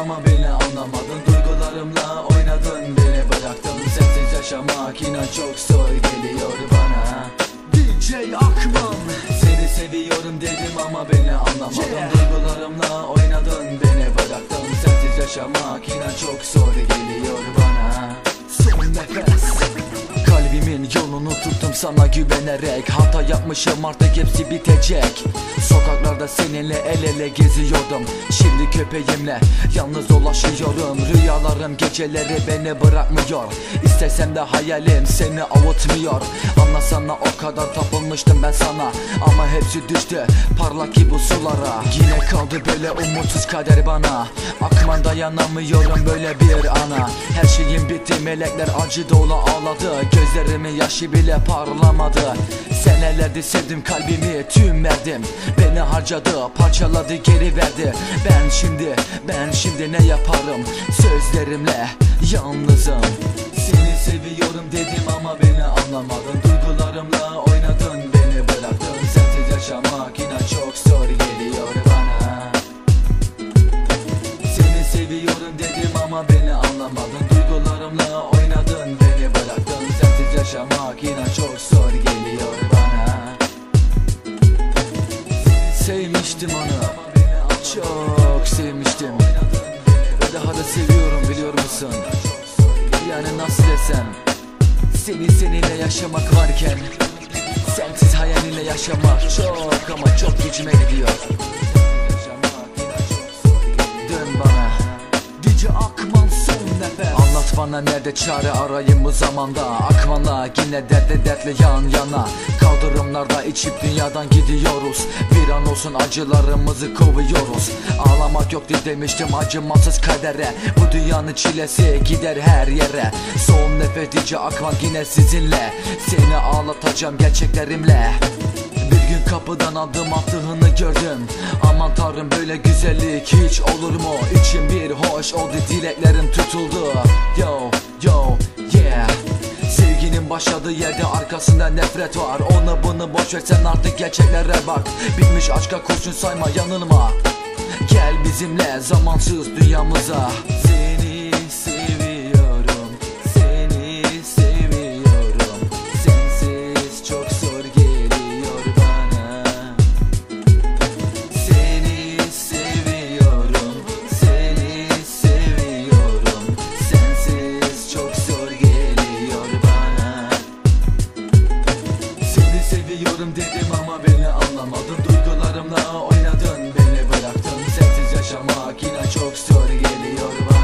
ama beni anlamadın. Duygularımla oynadın beni bıraktın. Sensiz yaşamak inan çok zor geliyor bana. DJ Akman. Seni seviyorum dedim ama beni anlamadın Duygularımla oynadın beni bıraktın. Sensiz yaşamak inan çok zor geliyor bana. Son nefes. Kalbimin yolunu tuttum sana güvenerek. Hata yapmışım artık hepsi bitecek Sokaklarda seninle el ele geziyordum. Şimdi köpeğimle yalnız dolaşıyorum. Rüyalarım geceleri beni bırakmıyor. İstesem de hayalim seni avutmuyor. Anlasana o kadar tapılmıştım ben sana. Ama hepsi düştü parlak gibi sulara. Yine kaldı böyle umutsuz kader bana. Akman dayanamıyorum böyle bir ana. Her şeyim bitti melekler acı dolu ağladı. Gözlerimin yaşı bile parlamadı. Senelerdir sevdim kalbimi tüm verdim. Beni harcadı parçaladı geri verdi. Ben şimdi ben şimdi ne yaparım? Sözlerimle yalnızım. Seni seviyorum dedim ama beni anlamadın. Duygularımla oynadın beni bıraktın. Sensiz yaşamak inan çok zor geliyor bana. Seni seviyorum dedim ama beni anlamadın. Duygularımla oynadın beni bıraktın. Sensiz yaşamak inan çok zor geliyor Sevmiştim onu. Çok sevmiştim. Ve daha da seviyorum biliyor musun? Yani nasıl desem Seni seninle yaşamak varken Sensiz hayalinle yaşamak çok ama çok gücüme gidiyor bana nerede çare arayayım bu zamanda? Akmanla yine dertle dertle yan yana. Kaldırımlarda içip dünyadan gidiyoruz. Bir an olsun acılarımızı kovuyoruz. Ağlamak yok diye demiştim acımasız kadere. Bu dünyanın çilesi gider her yere. Son nefes dice Akman yine sizinle. Seni ağlatacağım gerçeklerimle. Bir gün kapıdan adım attığını gördüm. Aman tanrım böyle güzellik hiç olur mu? İçim bir hoş oldu dileklerim başladığı yerde arkasında nefret var. Onu bunu boş ver sen artık gerçeklere bak. Bitmiş aşka kurşun sayma yanılma. Gel bizimle zamansız dünyamıza seviyorum dedim ama beni anlamadın Duygularımla oynadın beni bıraktın. Sensiz yaşamak inan çok zor geliyor bana